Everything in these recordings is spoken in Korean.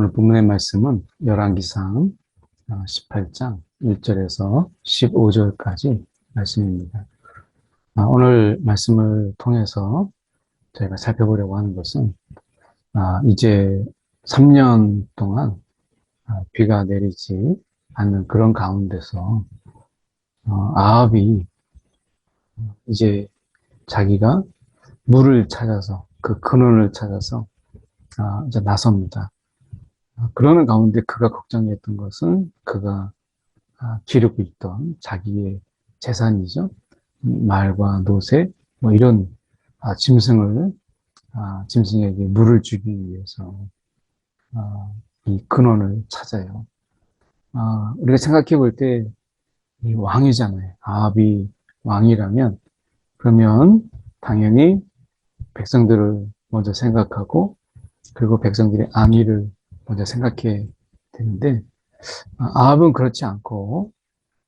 오늘 본문의 말씀은 열왕기상 18장 1절에서 15절까지 말씀입니다. 아, 오늘 말씀을 통해서 저희가 살펴보려고 하는 것은 아, 이제 3년 동안 아, 비가 내리지 않는 그런 가운데서 어, 아합이 이제 자기가 물을 찾아서 그 근원을 찾아서 이제 나섭니다. 그러는 가운데 그가 걱정했던 것은 그가 기르고 있던 자기의 재산이죠. 말과 노새, 뭐 이런 짐승을, 짐승에게 물을 주기 위해서 이 근원을 찾아요. 우리가 생각해 볼 때, 이 왕이잖아요. 아합이 왕이라면, 그러면 당연히 백성들을 먼저 생각하고, 그리고 백성들의 안위를 먼저 생각해 되는데, 아합은 그렇지 않고,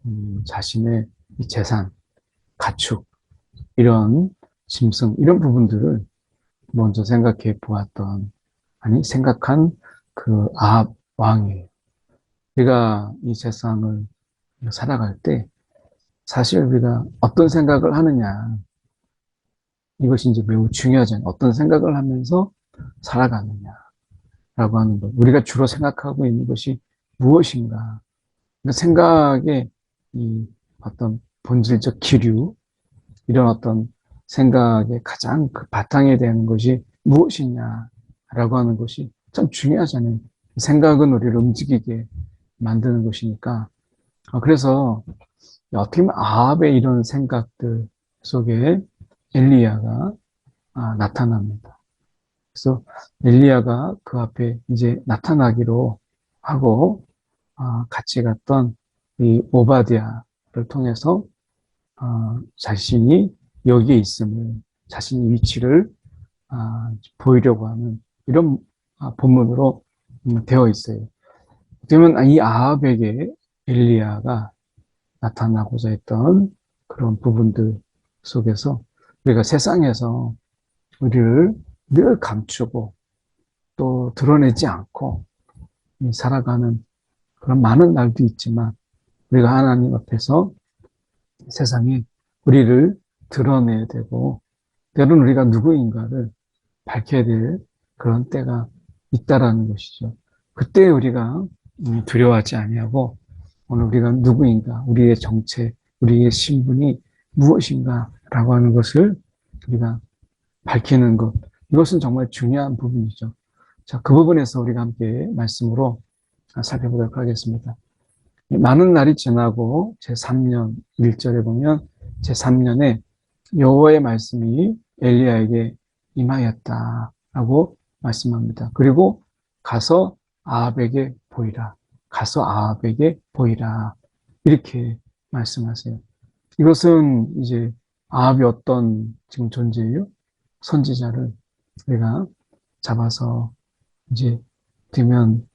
음, 자신의 재산, 가축, 이런 짐승, 이런 부분들을 먼저 생각해 보았던, 아니, 생각한 그 아합 왕이에요. 우리가 이 세상을 살아갈 때, 사실 우리가 어떤 생각을 하느냐, 이것이 이제 매우 중요하잖아요. 어떤 생각을 하면서 살아가느냐, 라고 하는 것. 우리가 주로 생각하고 있는 것이 무엇인가. 생각의 이 어떤 본질적 기류, 이런 어떤 생각의 가장 그 바탕에 되는 것이 무엇이냐라고 하는 것이 참 중요하잖아요. 생각은 우리를 움직이게 만드는 것이니까. 아, 그래서 어떻게 보면 아합의 이런 생각들 속에 엘리야가 아, 나타납니다. 그래서 엘리야가 그 앞에 이제 나타나기로 하고 아, 같이 갔던 이 오바디아를 통해서 어, 자신이 여기에 있음을 자신의 위치를 아, 보이려고 하는 이런 아, 본문으로 음, 되어 있어요. 그러면 이 아합에게 엘리야가 나타나고자 했던 그런 부분들 속에서 우리가 세상에서 우리를 늘 감추고 또 드러내지 않고 살아가는 그런 많은 날도 있지만 우리가 하나님 앞에서 세상에 우리를 드러내야 되고 때로는 우리가 누구인가를 밝혀야 될 그런 때가 있다라는 것이죠. 그때 우리가 음, 두려워하지 아니하고 오늘 우리가 누구인가, 우리의 정체, 우리의 신분이 무엇인가라고 하는 것을 우리가 밝히는 것, 이것은 정말 중요한 부분이죠. 자, 그 부분에서 우리가 함께 말씀으로 살펴보도록 하겠습니다. 많은 날이 지나고 제3년 1절에 보면 제3년에 여호와의 말씀이 엘리야에게 임하였다라고 말씀합니다. 그리고 가서 아합에게 보이라. 가서 아합에게 보이라. 이렇게 말씀하세요. 이것은 이제 아합이 어떤 지금 존재예요? 선지자를 우리가 잡아서 이제 되면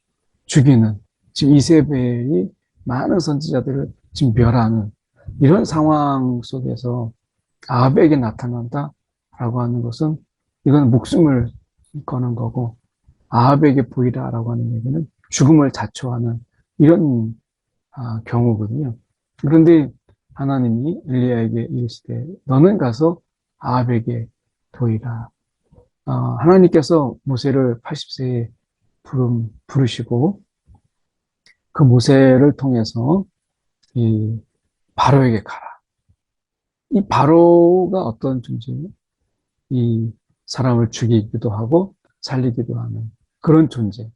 죽이는 지금 이세벨이 많은 선지자들을 지금 멸하는 이런 상황 속에서 아합에게 나타난다라고 하는 것은 이건 목숨을 거는 거고 아합에게 보이라라고 하는 얘기는 죽음을 자초하는 이런 아, 경우거든요. 그런데 하나님이 엘리야에게 이르시되 너는 가서 아합에게 보이라. 어, 하나님께서 모세를 80세에 부름, 부르시고 그 모세를 통해서 이 바로에게 가라. 이 바로가 어떤 존재예요? 이 사람을 죽이기도 하고 살리기도 하는 그런 존재.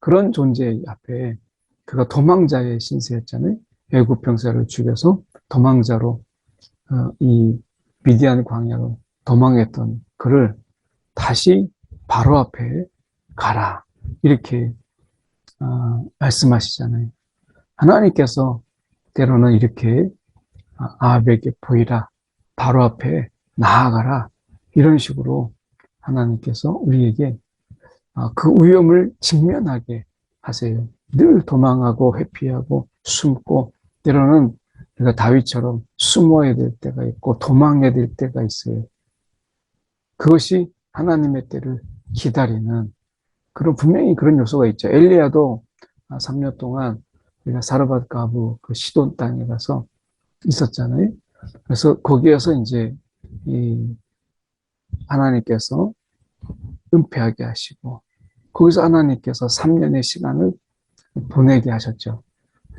그런 존재 앞에 그가 도망자의 신세였잖아요. 애굽 병사를 죽여서 도망자로 어, 이 미디안 광야로 도망했던 그를 다시 바로 앞에 가라 이렇게 어, 말씀하시잖아요. 하나님께서 때로는 이렇게 아합에게 보이라, 바로 앞에 나아가라, 이런 식으로 하나님께서 우리에게 어, 그 위험을 직면하게 하세요. 늘 도망하고 회피하고 숨고 때로는 우리가 다윗처럼 숨어야 될 때가 있고 도망해야 될 때가 있어요. 그것이 하나님의 때를 기다리는 그런 분명히 그런 요소가 있죠. 엘리야도 3년 동안 우리가 사르밧 가부 그 시돈 땅에 가서 있었잖아요. 그래서 거기에서 이제 이 하나님께서 은폐하게 하시고 거기서 하나님께서 3년의 시간을 보내게 하셨죠.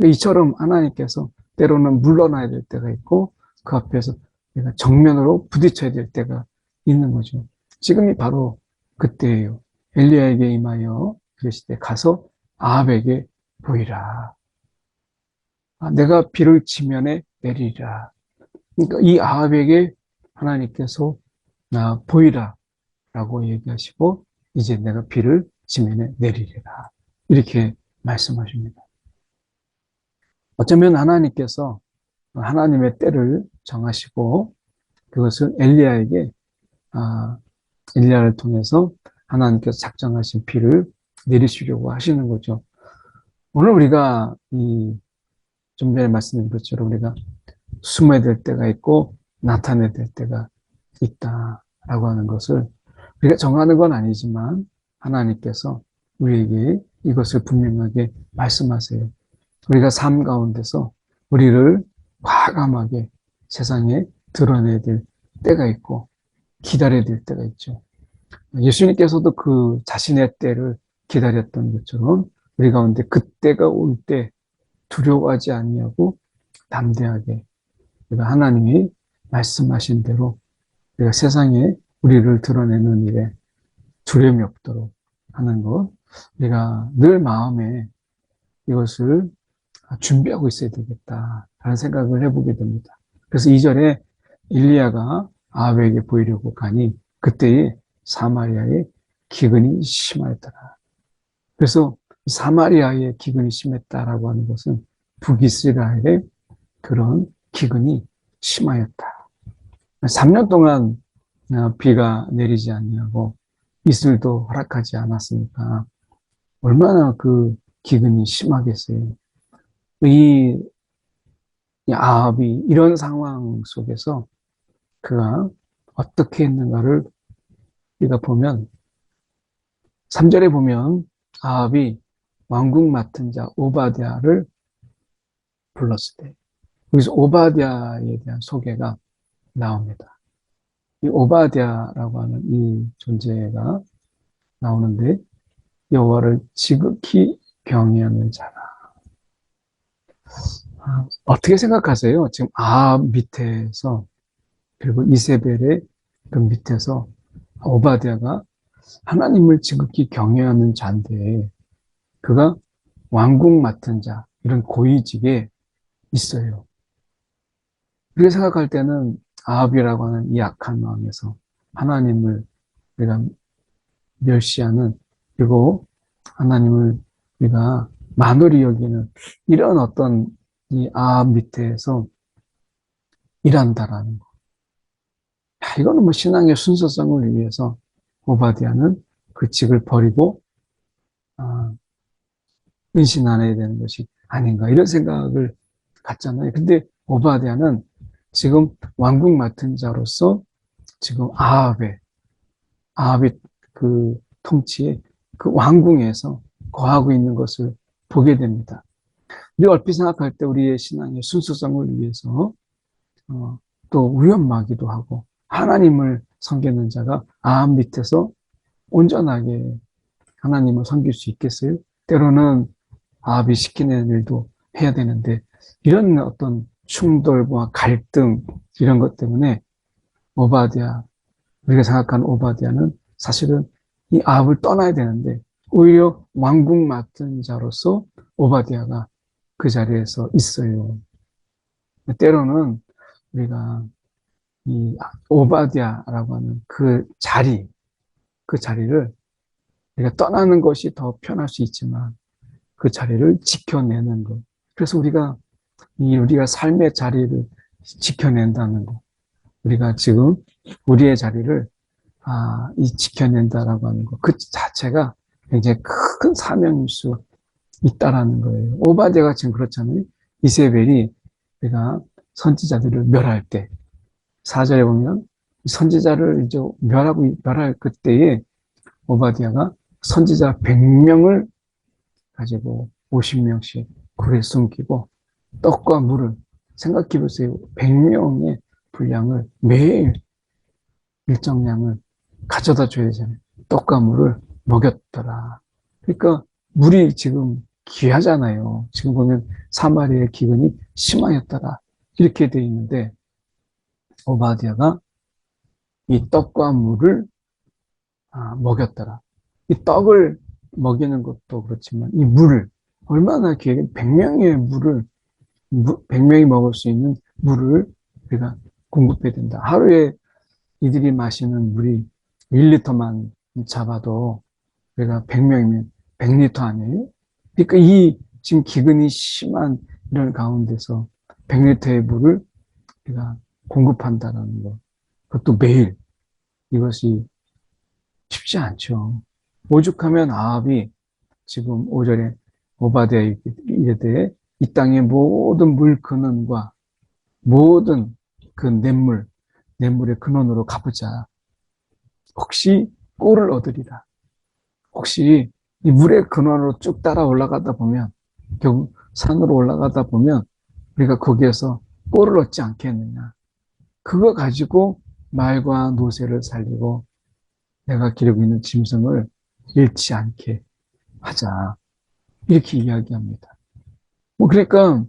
이처럼 하나님께서 때로는 물러나야 될 때가 있고 그 앞에서 정면으로 부딪혀야 될 때가 있는 거죠. 지금이 바로 그때예요. 엘리야에게 임하여 그러시되 가서 아합에게 보이라. 아, 내가 비를 지면에 내리라. 그러니까 이 아합에게 하나님께서 나 보이라 라고 얘기하시고 이제 내가 비를 지면에 내리리라. 이렇게 말씀하십니다. 어쩌면 하나님께서 하나님의 때를 정하시고 그것을 엘리야에게 아, 엘리야를 통해서 하나님께서 작정하신 비를 내리시려고 하시는 거죠. 오늘 우리가 이 좀 전에 말씀드린 것처럼 우리가 숨어야 될 때가 있고 나타내야 될 때가 있다라고 하는 것을 우리가 정하는 건 아니지만 하나님께서 우리에게 이것을 분명하게 말씀하세요. 우리가 삶 가운데서 우리를 과감하게 세상에 드러내야 될 때가 있고 기다려야 될 때가 있죠. 예수님께서도 그 자신의 때를 기다렸던 것처럼 우리 가운데 그때가 올 때 두려워하지 아니하고 담대하게 우리가 하나님이 말씀하신 대로 우리가 세상에 우리를 드러내는 일에 두려움이 없도록 하는 것 우리가 늘 마음에 이것을 준비하고 있어야 되겠다 라는 생각을 해보게 됩니다. 그래서 이절에 일리아가 아합에게 보이려고 가니 그때에 사마리아의 기근이 심하였더라. 그래서 사마리아의 기근이 심했다라고 하는 것은 북이스라엘의 그런 기근이 심하였다. 3년 동안 어, 비가 내리지 않냐고 이슬도 허락하지 않았으니까 얼마나 그 기근이 심하겠어요. 이 아합이 이런 상황 속에서 그가 어떻게 했는가를 우리가 보면 3절에 보면 아합이 왕궁 맡은 자 오바디아를 불렀을 때 여기서 오바디아에 대한 소개가 나옵니다. 이 오바디아라고 하는 이 존재가 나오는데 여호와를 지극히 경외하는 자라. 아, 어떻게 생각하세요? 지금 아 밑에서 그리고 이세벨의 그 밑에서 오바디아가 하나님을 지극히 경외하는 자인데 그가 왕궁 맡은 자 이런 고위직에 있어요. 그렇게 생각할 때는 아합이라고 하는 이 악한 마음에서 하나님을 우리가 멸시하는 그리고 하나님을 우리가 만홀히 여기는 이런 어떤 이 아합 밑에서 일한다라는 거. 야, 이거는 뭐 신앙의 순서성을 위해서 오바디아는 그 직을 버리고 아, 은신 안 해야 되는 것이 아닌가 이런 생각을 갖잖아요. 근데 오바디아는 지금 왕궁 맡은 자로서 지금 아합의 아합의 그 통치에 그 왕궁에서 거하고 있는 것을 보게 됩니다. 우리 얼핏 생각할 때 우리의 신앙의 순수성을 위해서 어, 또 위험하기도 하고 하나님을 섬기는 자가 아합 밑에서 온전하게 하나님을 섬길 수 있겠어요? 때로는 아합이 시키는 일도 해야 되는데 이런 어떤 충돌과 갈등 이런 것 때문에 오바디아 우리가 생각하는 오바디아는 사실은 이 아합을 떠나야 되는데 오히려 왕궁 맡은 자로서 오바디아가 그 자리에서 있어요. 때로는 우리가 이 오바디아라고 하는 그 자리, 그 자리를 우리가 떠나는 것이 더 편할 수 있지만 그 자리를 지켜내는 것. 그래서 우리가 이 우리가 삶의 자리를 지켜낸다는 것. 우리가 지금 우리의 자리를 아, 이 지켜낸다라고 하는 것. 그 자체가 굉장히 큰 사명일 수 있다라는 거예요. 오바디아가 지금 그렇잖아요. 이세벨이 우리가 선지자들을 멸할 때, 4절에 보면 선지자를 이제 멸하고 멸할 그때에 오바디아가 선지자 100명을 가지고 50명씩 굴에 숨기고 떡과 물을 생각해 보세요. 100명의 분량을 매일 일정량을 가져다 줘야 되잖아요. 떡과 물을 먹였더라. 그러니까 물이 지금 귀하잖아요. 지금 보면 사마리아의 기근이 심하였더라. 이렇게 돼 있는데 오바디아가 이 떡과 물을 아, 먹였더라. 이 떡을 먹이는 것도 그렇지만 이 물을 얼마나 귀하게 100명의 물을 100명이 먹을 수 있는 물을 우리가 공급해야 된다. 하루에 이들이 마시는 물이 1리터만 잡아도 우리가 100명이면 100리터 아니에요? 그러니까 이 지금 기근이 심한 이런 가운데서 100리터의 물을 우리가 공급한다는 것. 그것도 매일. 이것이 쉽지 않죠. 오죽하면 아합이 지금 5절에 오바데아 이르되 이 땅의 모든 물 근원과 모든 그 냇물, 냇물의 근원으로 가보자. 혹시 꼴을 얻으리라. 혹시 이 물의 근원으로 쭉 따라 올라가다 보면 결국 산으로 올라가다 보면 우리가 거기에서 꼴을 얻지 않겠느냐. 그거 가지고 말과 노새를 살리고 내가 기르고 있는 짐승을 잃지 않게 하자. 이렇게 이야기합니다. 뭐 그러니까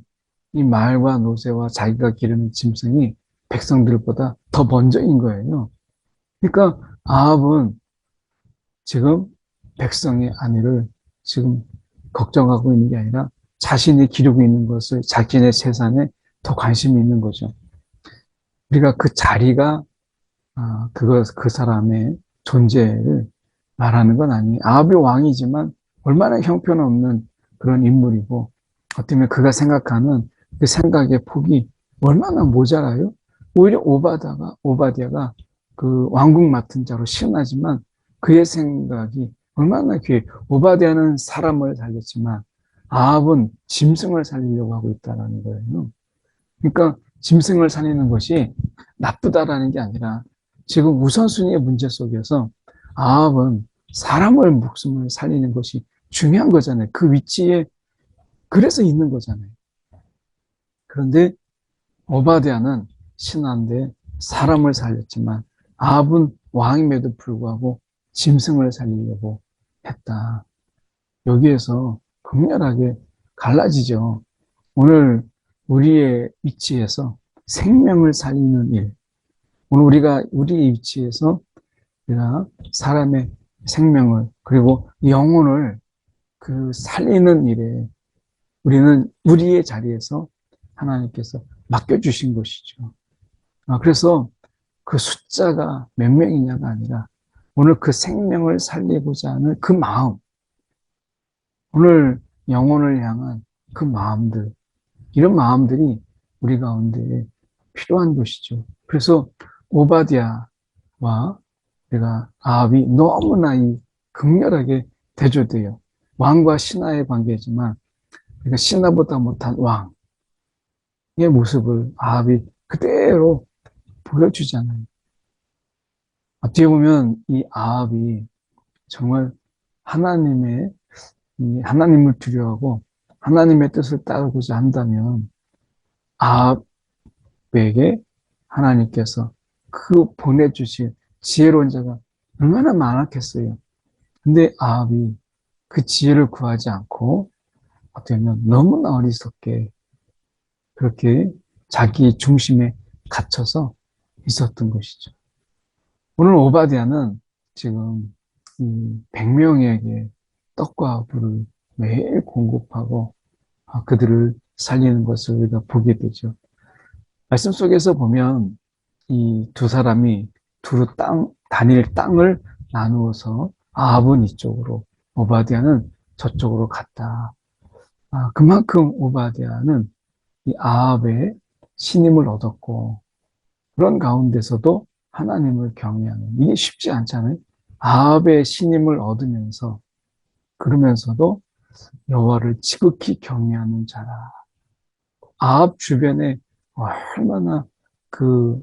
이 말과 노새와 자기가 기르는 짐승이 백성들보다 더 먼저인 거예요. 그러니까 아합은 지금 백성의 안위를 지금 걱정하고 있는 게 아니라 자신이 기르고 있는 것을 자신의 재산에 더 관심이 있는 거죠. 우리가 그 자리가 아, 그거 그 사람의 존재를 말하는 건 아니에요. 아합이 왕이지만 얼마나 형편없는 그런 인물이고 어쩌면 그가 생각하는 그 생각의 폭이 얼마나 모자라요? 오히려 오바다가 오바디아가 그 왕국 맡은 자로 시원하지만 그의 생각이 얼마나 귀해. 오바디아는 사람을 살렸지만 아합은 짐승을 살리려고 하고 있다는 거예요. 그러니까 짐승을 살리는 것이 나쁘다라는 게 아니라 지금 우선순위의 문제 속에서 아합은 사람을 목숨을 살리는 것이 중요한 거잖아요. 그 위치에 그래서 있는 거잖아요. 그런데 오바디아는 신한데 사람을 살렸지만 아합은 왕임에도 불구하고 짐승을 살리려고 했다. 여기에서 극렬하게 갈라지죠. 오늘 우리의 위치에서 생명을 살리는 일. 오늘 우리가 우리의 위치에서 우리가 사람의 생명을 그리고 영혼을 그 살리는 일에 우리는 우리의 자리에서 하나님께서 맡겨주신 것이죠. 아, 그래서 그 숫자가 몇 명이냐가 아니라 오늘 그 생명을 살리고자 하는 그 마음, 오늘 영혼을 향한 그 마음들, 이런 마음들이 우리 가운데 필요한 것이죠. 그래서 오바디아와 내가 아합이 너무나 이 극렬하게 대조돼요. 왕과 신하의 관계지만 그러니까 신하보다 못한 왕의 모습을 아합이 그대로 보여주잖아요. 어떻게 보면 이 아합이 정말 하나님의 하나님을 두려워하고 하나님의 뜻을 따르고자 한다면 아합에게 하나님께서 그 보내주신 지혜로운 자가 얼마나 많았겠어요. 근데 아합이 그 지혜를 구하지 않고 어떻게 보면 너무나 어리석게 그렇게 자기 중심에 갇혀서 있었던 것이죠. 오늘 오바디아는 지금 이 100명에게 떡과 불을 매일 공급하고 아, 그들을 살리는 것을 우리가 보게 되죠. 말씀 속에서 보면 이 두 사람이 두루 땅, 다닐 땅을 나누어서 아합은 이쪽으로, 오바디아는 저쪽으로 갔다. 아, 그만큼 오바디아는 이 아합의 신임을 얻었고, 그런 가운데서도 하나님을 경외하는, 이게 쉽지 않잖아요. 아합의 신임을 얻으면서, 그러면서도 여호와를 지극히 경외하는 자라. 아합 주변에 얼마나 그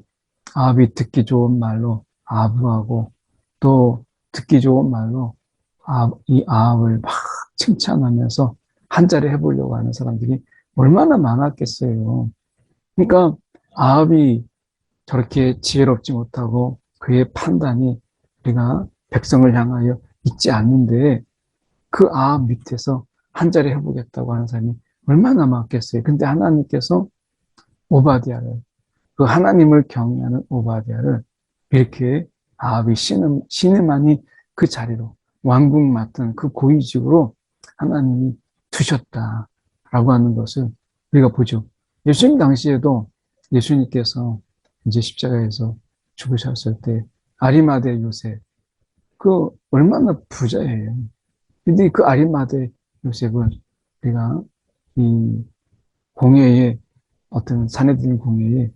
아합이 듣기 좋은 말로 아부하고 또 듣기 좋은 말로 아, 이 아합을 막 칭찬하면서 한 자리 해보려고 하는 사람들이 얼마나 많았겠어요. 그러니까 아합이 저렇게 지혜롭지 못하고 그의 판단이 우리가 백성을 향하여 있지 않는데 그 아합 밑에서 한 자리 해보겠다고 하는 사람이 얼마나 많겠어요. 근데 하나님께서 오바디아를 그 하나님을 경외하는 오바디아를 이렇게 아합이 신음, 신음하니 그 자리로 왕국 맡은 그 고위직으로 하나님이 두셨다라고 하는 것을 우리가 보죠. 예수님 당시에도 예수님께서 이제 십자가에서 죽으셨을 때 아리마대 요셉 그 얼마나 부자예요. 근데 그 아리마대 요셉은 우리가 이 공회에 어떤 사내들 공회에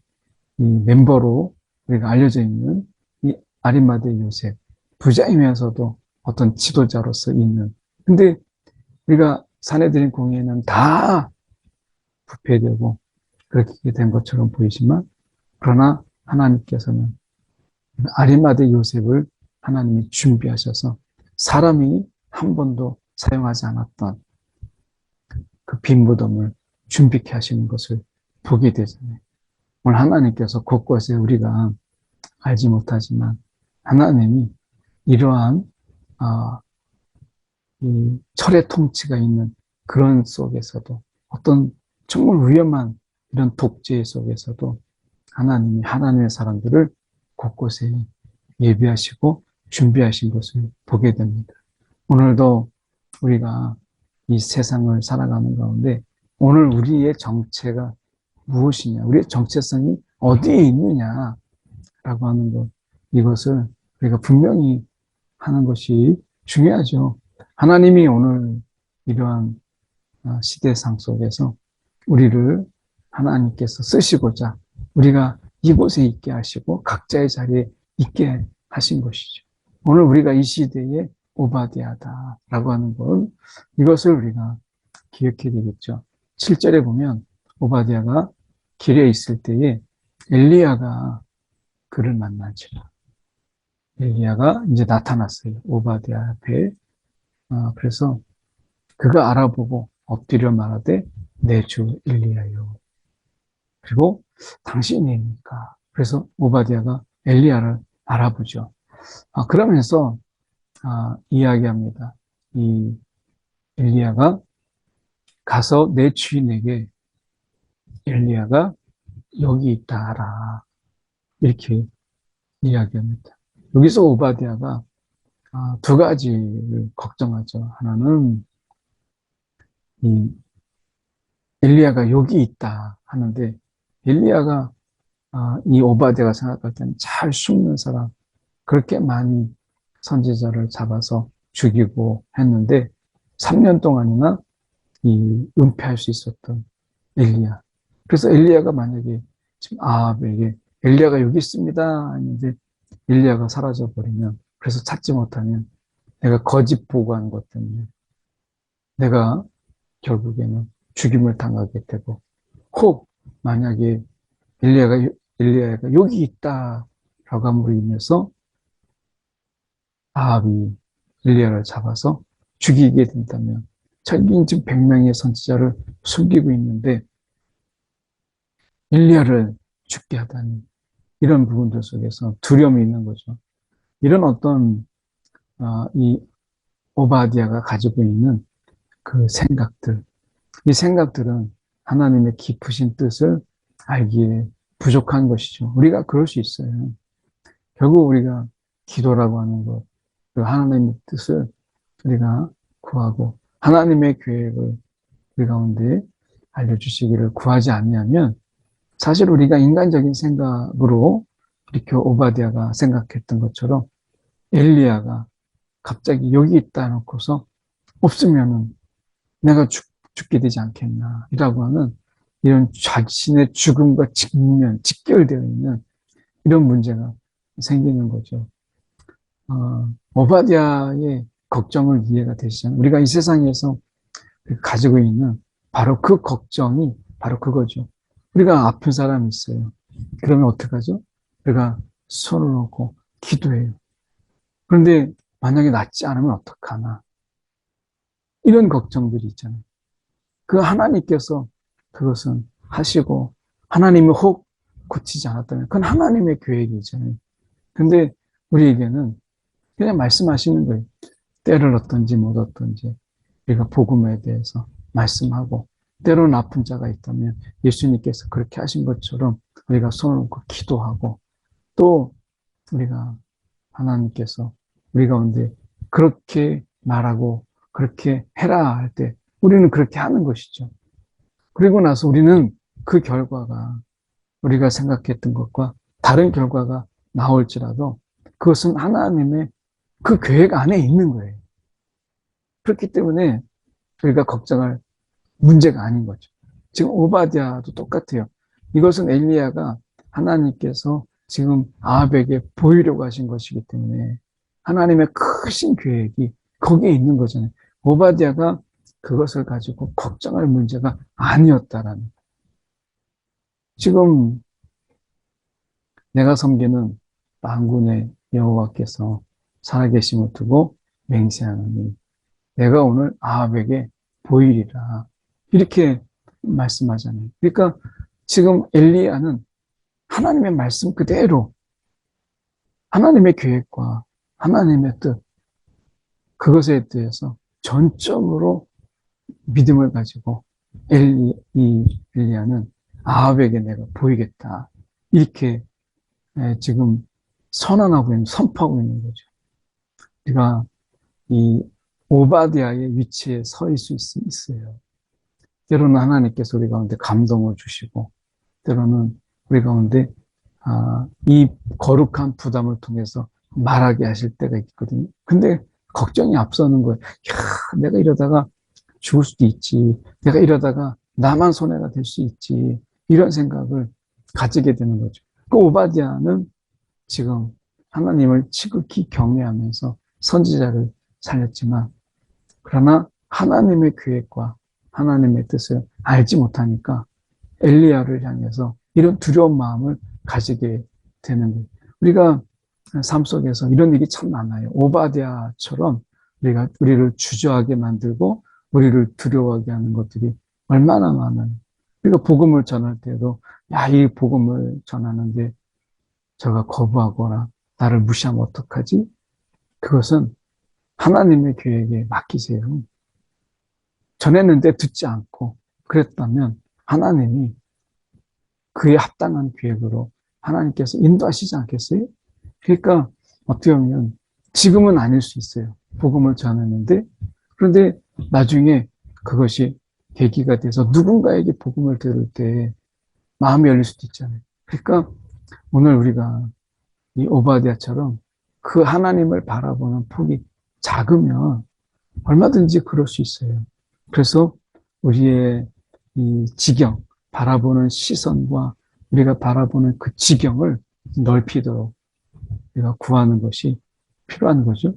이 멤버로 우리가 알려져 있는 이 아리마대 요셉 부자이면서도 어떤 지도자로서 있는. 근데 우리가 사내들인 공회는 다 부패되고 그렇게 된 것처럼 보이지만 그러나 하나님께서는 아리마대 요셉을 하나님이 준비하셔서 사람이 한 번도 사용하지 않았던 그 빈 무덤을 준비케 하시는 것을 보게 되잖아요. 오늘 하나님께서 곳곳에 우리가 알지 못하지만 하나님이 이러한 아, 이 철의 통치가 있는 그런 속에서도 어떤 정말 위험한 이런 독재 속에서도 하나님이 하나님의 사람들을 곳곳에 예비하시고 준비하신 것을 보게 됩니다. 오늘도 우리가 이 세상을 살아가는 가운데 오늘 우리의 정체가 무엇이냐, 우리의 정체성이 어디에 있느냐라고 하는 것, 이것을 우리가 분명히 하는 것이 중요하죠. 하나님이 오늘 이러한 어, 시대상 속에서 우리를 하나님께서 쓰시고자 우리가 이곳에 있게 하시고 각자의 자리에 있게 하신 것이죠. 오늘 우리가 이 시대에 오바디아다라고 하는 건 이것을 우리가 기억해야 되겠죠. 7절에 보면 오바디아가 길에 있을 때에 엘리야가 그를 만나죠. 엘리야가 이제 나타났어요. 오바디아 앞에. 어, 그래서 그가 알아보고 엎드려 말하되 내 주 엘리야요. 그리고 당신이니까. 그래서 오바디아가 엘리야를 알아보죠. 아, 그러면서 아, 이야기합니다. 이 엘리야가 가서 내 주인에게 엘리야가 여기 있다 하라. 이렇게 이야기합니다. 여기서 오바디아가 아, 두 가지를 걱정하죠. 하나는 이 엘리야가 여기 있다 하는데 엘리야가 아, 이 오바디아가 생각할 때는 잘 숨는 사람 그렇게 많이 선지자를 잡아서 죽이고 했는데 3년 동안이나 이 은폐할 수 있었던 엘리야. 그래서 엘리야가 만약에 지금 아합에게 엘리야가 여기 있습니다. 했는데 엘리야가 사라져 버리면 그래서 찾지 못하면 내가 거짓 보고한 것 때문에 내가 결국에는 죽임을 당하게 되고 혹 만약에 엘리야가 엘리야가 여기 있다라고 함으로 인해서 아합이 엘리야를 잡아서 죽이게 된다면 자기는 지금 100명의 선지자를 숨기고 있는데 엘리야를 죽게 하다니 이런 부분들 속에서 두려움이 있는 거죠. 이런 어떤 어, 이 오바디아가 가지고 있는 그 생각들, 이 생각들은 하나님의 깊으신 뜻을 알기에 부족한 것이죠. 우리가 그럴 수 있어요. 결국 우리가 기도라고 하는 것, 그 하나님의 뜻을 우리가 구하고 하나님의 계획을 우리 가운데 알려주시기를 구하지 않냐면 사실 우리가 인간적인 생각으로 이렇게 오바디아가 생각했던 것처럼 엘리야가 갑자기 여기 있다 놓고서 없으면은 내가 죽, 죽게 되지 않겠나 이라고 하는 이런 자신의 죽음과 직면, 직결되어 있는 이런 문제가 생기는 거죠. 어, 오바디아의 걱정을 이해가 되시잖아요. 우리가 이 세상에서 가지고 있는 바로 그 걱정이 바로 그거죠. 우리가 아픈 사람이 있어요. 그러면 어떡하죠? 우리가 손을 놓고 기도해요. 그런데 만약에 낫지 않으면 어떡하나. 이런 걱정들이 있잖아요. 그 하나님께서 그것은 하시고 하나님이 혹 고치지 않았다면 그건 하나님의 계획이잖아요. 근데 우리에게는 그냥 말씀하시는 거예요. 때를 얻든지 못 얻든지 우리가 복음에 대해서 말씀하고 때로는 아픈 자가 있다면 예수님께서 그렇게 하신 것처럼 우리가 손을 얹고 기도하고 또 우리가 하나님께서 우리 가운데 그렇게 말하고 그렇게 해라 할 때 우리는 그렇게 하는 것이죠. 그리고 나서 우리는 그 결과가 우리가 생각했던 것과 다른 결과가 나올지라도 그것은 하나님의 그 계획 안에 있는 거예요. 그렇기 때문에 우리가 걱정할 문제가 아닌 거죠. 지금 오바디아도 똑같아요. 이것은 엘리야가 하나님께서 지금 아합에게 보이려고 하신 것이기 때문에 하나님의 크신 계획이 거기에 있는 거잖아요. 오바디아가 그것을 가지고 걱정할 문제가 아니었다라는. 지금 내가 섬기는 만군의 여호와께서 살아계심을 두고 맹세하노니 내가 오늘 아합에게 보이리라 이렇게 말씀하잖아요. 그러니까 지금 엘리야는 하나님의 말씀 그대로 하나님의 계획과 하나님의 뜻 그것에 대해서 전적으로 믿음을 가지고 엘리, 이 엘리야는 아합에게 내가 보이겠다 이렇게 지금 선언하고 있는 선포하고 있는 거죠. 우리가 이 오바디아의 위치에 서 있을 수 있어요. 때로는 하나님께서 우리 가운데 감동을 주시고, 때로는 우리 가운데 아, 이 거룩한 부담을 통해서 말하게 하실 때가 있거든요. 근데 걱정이 앞서는 거예요. 야, 내가 이러다가 죽을 수도 있지. 내가 이러다가 나만 손해가 될 수 있지. 이런 생각을 가지게 되는 거죠. 그 오바디아는 지금 하나님을 지극히 경외하면서 선지자를 살렸지만 그러나 하나님의 계획과 하나님의 뜻을 알지 못하니까 엘리야를 향해서 이런 두려운 마음을 가지게 되는 거예요. 우리가 삶 속에서 이런 일이 참 많아요. 오바디아처럼 우리가 우리를 주저하게 만들고 우리를 두려워하게 하는 것들이 얼마나 많아요. 우리가 복음을 전할 때도 야, 이 복음을 전하는데 저가 거부하거나 나를 무시하면 어떡하지? 그것은 하나님의 계획에 맡기세요. 전했는데 듣지 않고 그랬다면 하나님이 그에 합당한 계획으로 하나님께서 인도하시지 않겠어요? 그러니까 어떻게 보면 지금은 아닐 수 있어요. 복음을 전했는데 그런데 나중에 그것이 계기가 돼서 누군가에게 복음을 들을 때 마음이 열릴 수도 있잖아요. 그러니까 오늘 우리가 이 오바디아처럼 그 하나님을 바라보는 폭이 작으면 얼마든지 그럴 수 있어요. 그래서 우리의 이 지경, 바라보는 시선과 우리가 바라보는 그 지경을 넓히도록 우리가 구하는 것이 필요한 거죠.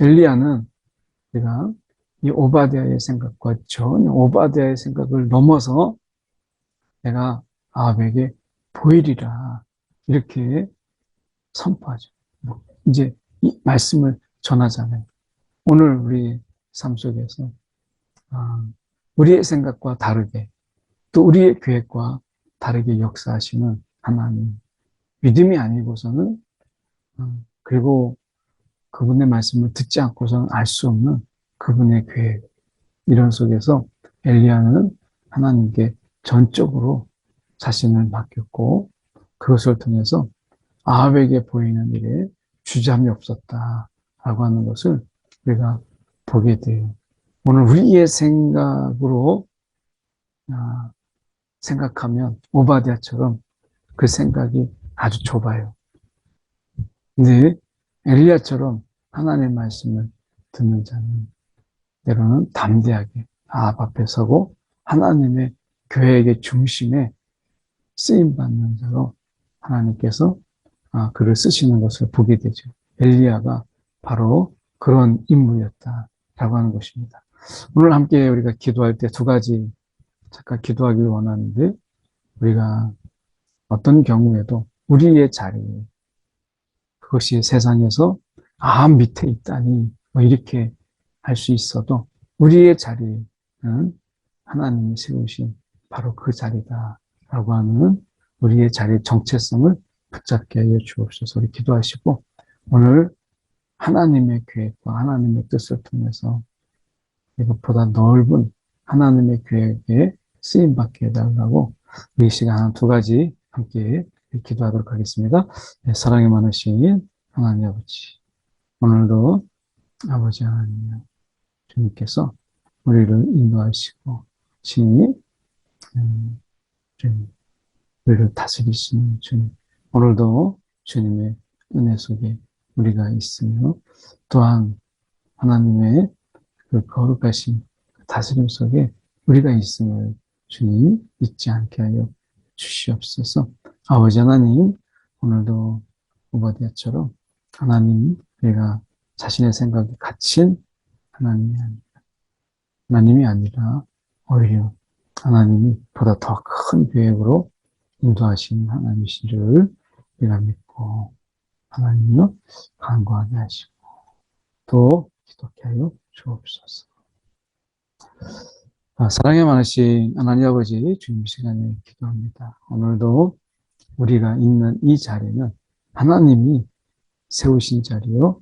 엘리야는 우리가 이 오바디아의 생각과 전혀 오바디아의 생각을 넘어서 내가 아합에게 보이리라 이렇게 선포하죠. 뭐 이제 이 말씀을 전하잖아요. 오늘 우리 삶 속에서 아, 우리의 생각과 다르게 또 우리의 계획과 다르게 역사하시는 하나님 믿음이 아니고서는 어, 그리고 그분의 말씀을 듣지 않고서는 알 수 없는 그분의 계획 이런 속에서 엘리야는 하나님께 전적으로 자신을 맡겼고 그것을 통해서 아합에게 보이는 일에 주잠이 없었다라고 하는 것을 우리가 보게 돼요. 오늘 우리의 생각으로 아, 생각하면 오바디아처럼 그 생각이 아주 좁아요. 근데 엘리야처럼 하나님의 말씀을 듣는 자는 때로는 담대하게 아합 앞에 서고 하나님의 교회의 중심에 쓰임 받는 자로 하나님께서 아, 글을 쓰시는 것을 보게 되죠. 엘리야가 바로 그런 인물이었다라고 하는 것입니다. 오늘 함께 우리가 기도할 때 두 가지 잠깐 기도하기를 원하는데 우리가 어떤 경우에도 우리의 자리 그것이 세상에서 아, 밑에 있다니. 뭐 이렇게 할 수 있어도 우리의 자리는 하나님이 세우신 바로 그 자리다라고 하는 우리의 자리의 정체성을 붙잡게 하여 주옵소서 우리 기도하시고 오늘 하나님의 계획과 하나님의 뜻을 통해서 이것보다 넓은 하나님의 계획에 쓰임 받게 해달라고 이 시간 두 가지 함께 기도하도록 하겠습니다. 네, 사랑이 많으신 하나님 아버지 오늘도 아버지 하나님 주님께서 우리를 인도하시고 친히 음, 주님 우리를 다스리시는 주님 오늘도 주님의 은혜 속에 우리가 있으며 또한 하나님의 그 거룩하신 다스림 속에 우리가 있음을 주님 잊지 않게 하여 주시옵소서. 아버지 하나님 오늘도 오바디아처럼 하나님 우리가 자신의 생각이 갇힌 하나님이 아니라 하나님이 아니라 오히려 하나님이 보다 더 큰 계획으로 인도하시는 하나님이시를 우리가 믿고 하나님을 간구하게 하시고 또 기독해 하여 주옵소서. 아, 사랑에 많으신 하나님 아버지 주님 시간에 기도합니다. 오늘도 우리가 있는 이 자리는 하나님이 세우신 자리요.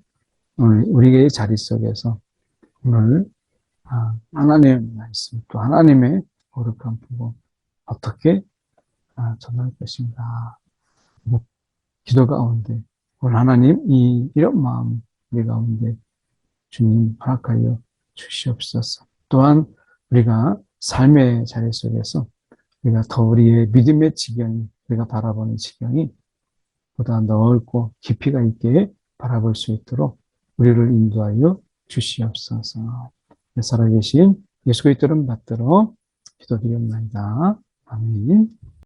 오늘 우리의 자리 속에서 오늘 아, 하나님의 말씀 또 하나님의 거룩한 부분 어떻게 아, 전할 것인가. 뭐, 기도 가운데 오늘 하나님 이 이런 마음 우리 가운데 주님 허락하여 주시옵소서. 또한 우리가 삶의 자리 속에서 우리가 더 우리의 믿음의 지경이 우리가 바라보는 지경이 보다 넓고 깊이가 있게 바라볼 수 있도록 우리를 인도하여 주시옵소서. 살아계신 예수 그리스도를 받들어 기도드립니다. 아멘.